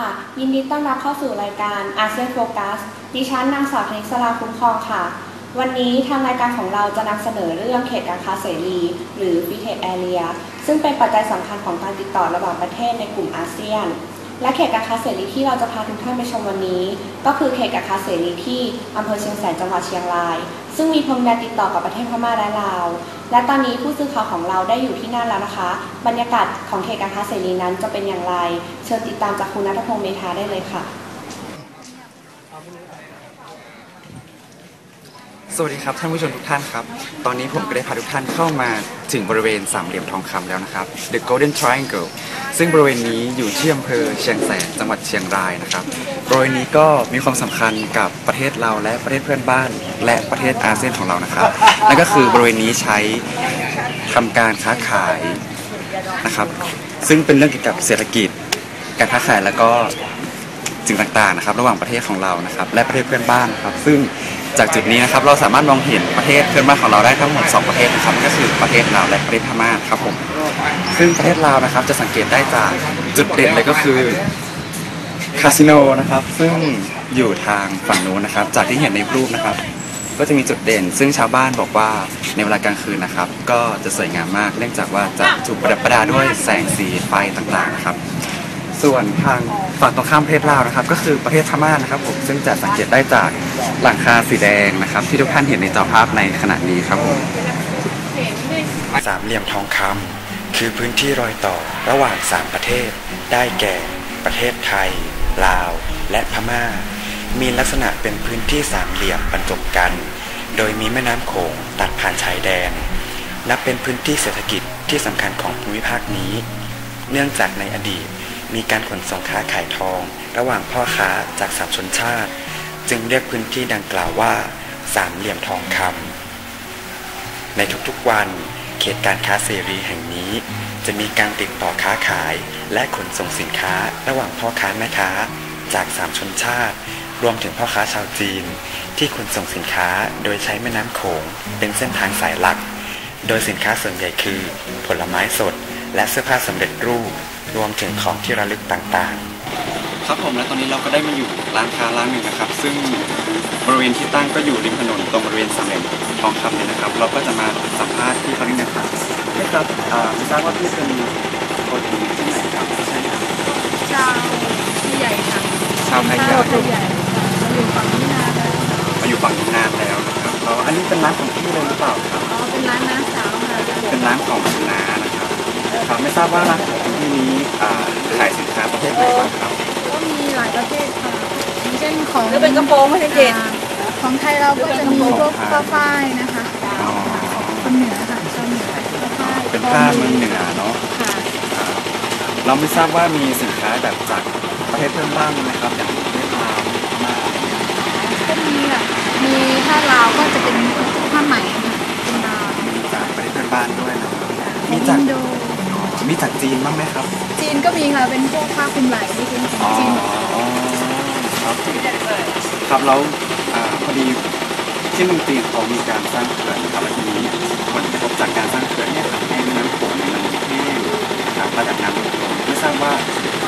ค่ะ ยินดีต้อนรับเข้าสู่รายการอาเซียนโฟกัส ดิฉันนางสาวธนิสราคุ้มครองค่ะ วันนี้ทางรายการของเราจะนำเสนอเรื่องเขตการค้าเสรี หรือ Free Trade Area ซึ่งเป็นปัจจัยสำคัญของการติดต่อระหว่างประเทศในกลุ่มอาเซียน และเขตการค้าเสรีที่เราจะพาทุกท่านไปชมวันนี้ ก็คือเขตการค้าเสรีที่อำเภอเชียงแสนจังหวัดเชียงราย ซึ่งมีพรมแดนติดต่อกับประเทศพม่าและลาว และตอนนี้ผู้สื่อข่าวของเราได้อยู่ที่นั่นแล้วนะคะ บรรยากาศของเขตการค้าเสรีนั้นจะเป็นอย่างไร เชิญติดตามจากคุณนัทพงศ์เมธาได้เลยค่ะ วัสดีครับท่านผู้ชมทุกท่านครับ ตอนนี้ผมก็ได้พาทุกท่านเข้ามาถึงบริเวณสามเหลี่ยมทองคำแล้วนะครับ The Golden Triangle ซึ่งบริเวณนี้อยู่ที่อำเภอเชียงแสนจังหวัดเชียงรายนะครับบริเวณนี้ก็มีความสำคัญกับประเทศเราและประเทศเพื่อนบ้าน และประเทศอาเซียนของเรานะครับนั่นก็คือบริเวณนี้ใช้ทำการค้าขายนะครับ ซึ่งเป็นเรื่องเกี่ยวกับเศรษฐกิจ การค้าขายแล้วก็สิ่งต่างๆนะครับ ระหว่างประเทศของเรานะครับ และประเทศเพื่อนบ้านครับ ซึ่ง จากจุดนี้นะครับเราสามารถมองเห็นประเทศเพื่อนบ้านของเราได้ทั้งหมด 2 ประเทศนะครับก็คือประเทศลาวและประเทศพม่าครับผมซึ่งประเทศลาวนะครับจะสังเกตได้จากจุดเด่นเลยก็คือคาสิโนนะครับซึ่งอยู่ทางฝั่งนู้นนะครับ จากที่เห็นในรูปนะครับ ก็จะมีจุดเด่น ซึ่งชาวบ้านบอกว่าในเวลากลางคืนนะครับ ก็จะสวยงามมากเนื่องจากว่าจะถูกประดับประดาด้วยแสงสีไฟต่างๆนะครับ ส่วนทางฝั่งตรงข้ามประเทศลาวนะครับ ก็คือประเทศพม่านะครับผมซึ่งจะสังเกตได้จากหลังคาสีแดงนะครับ ที่ทุกท่านเห็นในจอภาพในขณะนี้ครับผมสามเหลี่ยมทองคำคือพื้นที่รอยต่อระหว่างสามประเทศ ได้แก่ ประเทศไทย ลาว และพม่า มีลักษณะเป็นพื้นที่สามเหลี่ยมบรรจบกัน โดยมีแม่น้ำโขงตัดผ่านชายแดน นับเป็นพื้นที่เศรษฐกิจที่สำคัญของภูมิภาคนี้ เนื่องจากในอดีต มีการขนส่งค้าขายทอง ระหว่างพ่อค้าจากสามชนชาติ จึงเรียกพื้นที่ดังกล่าวว่า สามเหลี่ยมทองคำในทุกๆวัน เขตการค้าเสรีแห่งนี้ จะมีการติดต่อค้าขาย และขนส่งสินค้า ระหว่างพ่อค้าแม่ค้า จากสามชนชาติ รวมถึงพ่อค้าชาวจีน ที่ขนส่งสินค้าโดยใช้แม่น้ำโขงเป็นเส้นทางสายหลัก โดยสินค้าส่วนใหญ่คือ ผลไม้สด และเสื้อผ้าสำเร็จรูป รวมถึงของที่ระลึกต่างๆ ครับผมและตอนนี้เราก็ได้มาอยู่ร้านค้าร้านหนึ่งนะครับ ซึ่งบริเวณที่ตั้งก็อยู่ริมถนนตรงบริเวณสามเหลี่ยมทองคำเลยนะครับ เราก็จะมาสัมภาษณ์ที่เขานี่นะครับนี่ครับอ่าไม่ทราบว่าพี่เป็นคนที่ไหนครับใช่ครับชาวผู้ใหญ่ค่ะชาวไทยใหญ่ชาวผู้ใหญ่มาอยู่ฝั่งนี้นานแล้วมาอยู่ฝั่งนี้นานแล้วนะครับแล้วอันนี้เป็นร้านของพี่เลยหรือเปล่าครับอ๋อเป็นร้านน้าสาวค่ะเป็นร้านของคุณน้านะ ครับครับไม่ทราบว่าร้านของพี่นี้อ่าขายสินค้าประเภทไหนบ้างครับก็มีหลายประเภทค่ะอย่างเช่นของแล้วเป็นกระโปรงไม่ใช่เจ็ดอ่าของไทยเราก็จะมีพวกผ้าฝ้ายนะคะอ๋อคนเหนือค่ะชาวเหนือผ้าฝ้ายเป็นผ้าเมืองเหนือเนาะค่ะครับเราไม่ทราบว่ามีสินค้าแบบจากประเทศเพื่อนบ้านไหมครับอย่างประเทศลาวพม่าอะไรเงี้ยก็มีค่ะมีผ้าลาวก็จะเป็นผ้าไหมค่ะเป็นลาวจากประเทศเพื่อนบ้านด้วยนะครับมีจากอินโดอ๋อ มีจากจีนบ้างไหมครับจีนก็มีค่ะ เป็นพวกผ้าคลุมไหล่ที่เป็นขอ๋อองจีนครับครับแล้วอ่าพอดีที่เมืองจีนเขามีการสร้างเขื่อนครับแล้วทีนี้ผลกระทบจากการสร้างเขื่อนเนี่ยทำให้แม่น้ำโขงเนี่ยมันแห้งนะครับระดับน้ำลดลงไม่ทราบว่า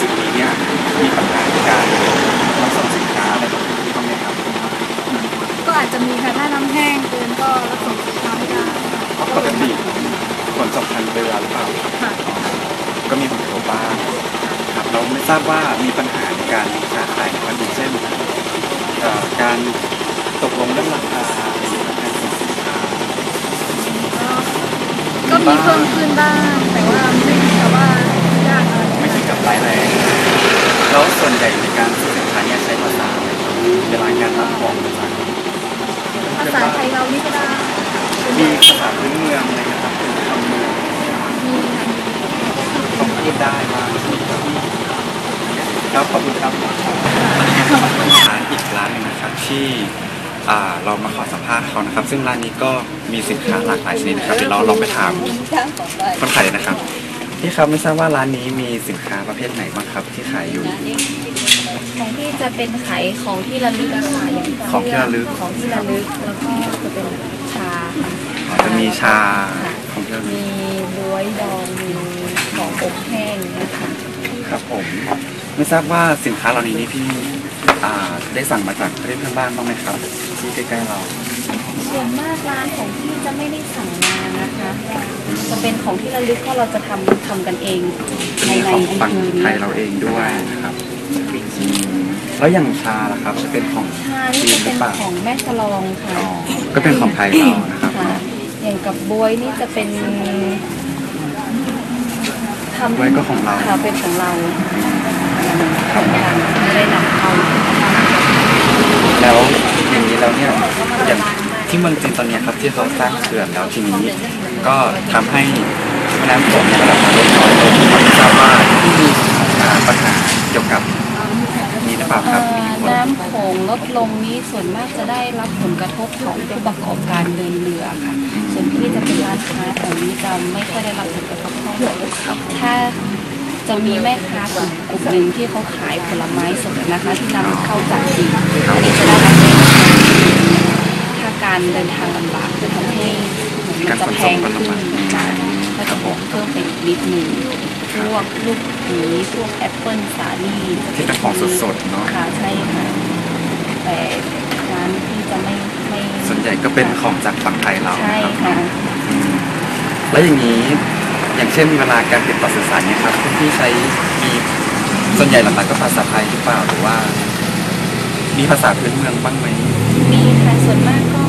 จุดนี้เนี่ยมีปัญหาในการขนส่งสินค้าอะไรแบบนี้บ้างไหมครับก็อาจจะมีค่ะถ้าน้ำแห้งเกินก็รับส่งสินค้าไม่ได้ปกติขนส่งทางเรือหรือเปล่าครับค่ะ ก็มีผลกระทบบ้างครับเราไม่ทราบว่ามีปัญหาในการค้าขายนะครับอย่างเช่นการตกลงเรื่องราคาหรือการส่งสินค้าก็มีเพิ่มขึ้นบ้าง แต่ว่าไม่ถึงกับว่ายากอะไรไม่ถึงกับร้ายแรงแล้วส่วนใหญ่ในการซื้อสินค้าเนี่ยใช้ภาษาอะไรครับเวลาการรับของภาษาภาษาไทยเรานี่ก็ได้มีภาษาพื้นเมืองอะไรนะครับเป็นคำเมือง มีค่ะ ต้องพูดได้บ้าง ครับขอบคุณครับร้านอีกร้านหนึงนะครับที่อ่าเรามาขอสัมภาษณ์เขานะครับ ซึ่งร้านนี้ก็มีสินค้าหลากหลายชนิดนะครับเดี๋ยวเราลองไปถามคนขายเลยนะครับพี่ครับไม่ทราบว่าร้านนี้มีสินค้าประเภทไหนบ้างครับที่ขายอยู่ ของที่จะเป็นขายของที่ระลึกอะค่ะอย่างของที่ระลึกของที่ระลึกแล้วก็จะเป็นชาค่ะอ๋อจะมีชาของที่ระลึกมีบวยดองมีของอบแห้งนะคะครับผม ไม่ทราบว่าสินค้าเหล่านี้นี่พี่อ่าได้สั่งมาจากประเทศเพื่อนบ้านบ้างไหมครับที่ใกล้ๆเรา ส่วนมากร้านของพี่จะไม่ได้สั่งมานะคะ จะเป็นของที่ระลึกเพราะเราจะทำทำกันเองจะภายมีในของอำฝั่งเภอไทนี้ยเราเองด้วยนะครับอืมแล้วอย่างชาล่ะครับจะเป็นของชานี่จีจะนหเป็รืนอเปล่าของแม่สลองค่ะอ๋อก็เป็นของไทยเรานะครับค่ะ อย่างกับบวยนี่จะเป็นทำไว้ก็ของเรา ค่ะเป็นของเรา ค่ะไม่ได้นำเข้าแล้วอย่างนี้แล้วเนี่ยอย่างที่เมืองจีนตอนนี้ครับที่เขาสร้างเขื่อนแล้วทีนี้ก็ทำให้แม่น้ำโขงเนี่ยระดับน้ำลดน้อยลงผมไม่ทราบว่าที่มีอ่าปัญหาเกี่ยวกับนี้หรือเปล่าครับน้ำโขงลดลงนี้ส่วนมากจะได้รับผลกระทบของผู้ประกอบการเดินเรือค่ะ ส่วนที่จะเป็นร้านค้าแถวนี้จะไม่ค่อยได้รับผลกระทบเท่าไหร่ถ้า จะมีแม่ค้ากลุ่มกลุ่มหนึ่งที่เขาขายผลไม้สดนะคะ ที่นำเข้าจากจีนอันนี้จะได้รับผลกระทบถ้าการเดินทางลำบากจะทำให้เหมือนมันจะแพงขึ้นค่ะก็จะบวกเพิ่มไปอีกนิดหนึ่งพวกลูกหมีพวกแอปเปิลสาลี่จะที่เป็นของสดๆเนาะค่ะใช่ค่ะแต่ร้านที่จะไม่ไม่ส่วนใหญ่ก็เป็นของจากฝั่งไทยเราใช่นะครับค่ะอืมแล้วอย่างนี้ อย่างเช่นเวลาการติดต่อสื่อสารเนี่ยครับคุณพี่ใช้มีส่วนใหญ่หลักๆก็ภาษาไทยหรือเปล่าหรือว่า มีภาษาพื้นเมืองบ้างไหมมีค่ะส่วนมากก็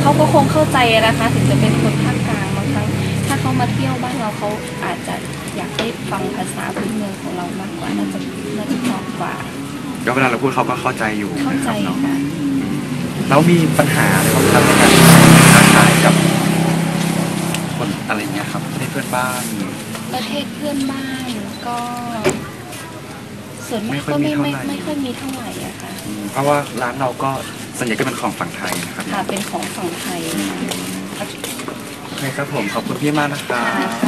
เขาก็คงเข้าใจนะคะ ถึงจะเป็นคนภาคกลางบางครั้ง ถ้าเขามาเที่ยวบ้านเราเขาอาจจะอยากได้ฟังภาษาพื้นเมืองของเรามากกว่าน่าจะน่าจะชอบกว่า ก็เวลาเราพูดเขาก็เข้าใจอยู่เข้านะคใจรับเนาะค่ะ แล้วมีปัญหาอะไรบ้างครับในการค้าขายกับคนอะไรเงี้ยครั บประเทศเพื่อนบ้าน ประเทศเพื่อนบ้านก็ ส่วนมากไม่ค่อยก็มีไม่เท่าไหร่ไม่ไม่ค่อยมีเท่าไหร่อะค่ะอืมเพราะว่าร้านเราก็ส่วนใหญ่ก็เป็นของฝั่งไทยนะครับค่ะเป็นของฝั่งไทยโอเคครับผมขอบคุณพี่มากนะครับค่ะนะครับ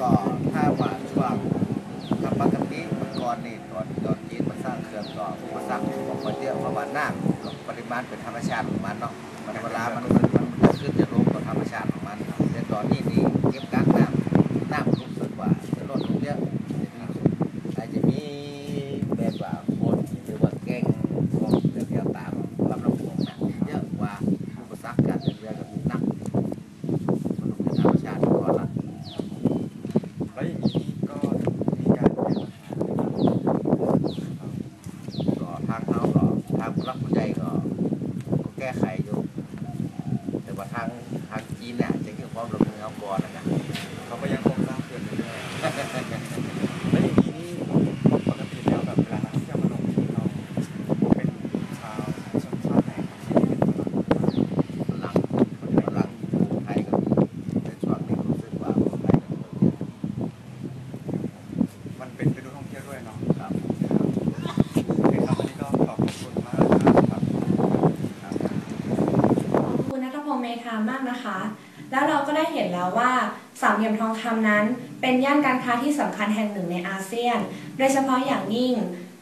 ก็ถ้าว่าช่วงถ้าปกติเมื่อก่อนนี่ตอนตอนจีนมาสร้างเขื่อนก็มาสร้างของมาเยอะประมาณน้ำปริมาณเป็นธรรมชาติของมันเนาะมันเวลามันมันมันจะขึ้นจะลงกับธรรมชาติของมันแต่ตอนนี้นี่ เอาก่อนนะเขาก็ยังคงสร้างเขื่อนยู่แล้วอย่างนี้นี่ปกติแล้วแบบเวลานักท่เที่ยวมาลงที่เราเป็นชาวชนชาติไหนที่เป็นฝรั่งฝรั่งฝรั่งไทยก็มีแต่ช่วงนี้รู้กว่าคนไทมันเป็นฤดูท่องเที่ยวด้วยเนาะครับครับวันนี้ก็ขอบคุณมากนะครับ ขอบคุณนัทพงศ์เมธามากนะคะ เราก็ได้เห็นแล้วว่าสามเหลี่ยมทองคำนั้น เป็นย่านการค้าที่สำคัญแห่งหนึ่งในอาเซียน โดยเฉพาะอย่างยิ่ง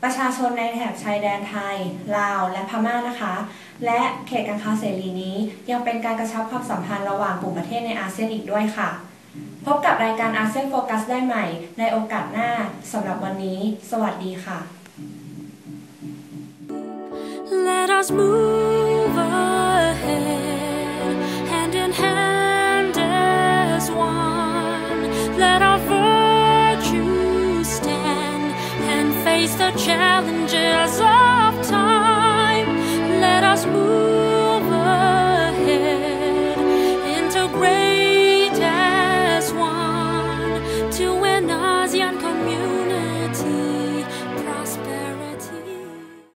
ประชาชนในแถบชายแดนไทย ลาว และพม่านะคะ และเขตการค้าเสรีนี้ ยังเป็นการกระชับความสัมพันธ์ระหว่างกลุ่มประเทศในอาเซียนอีกด้วยค่ะ พบกับรายการอาเซียนโฟกัสได้ใหม่ ในโอกาสหน้าสำหรับวันนี้ สวัสดีค่ะ Let us move ahead, face the challenges of time. Let us move.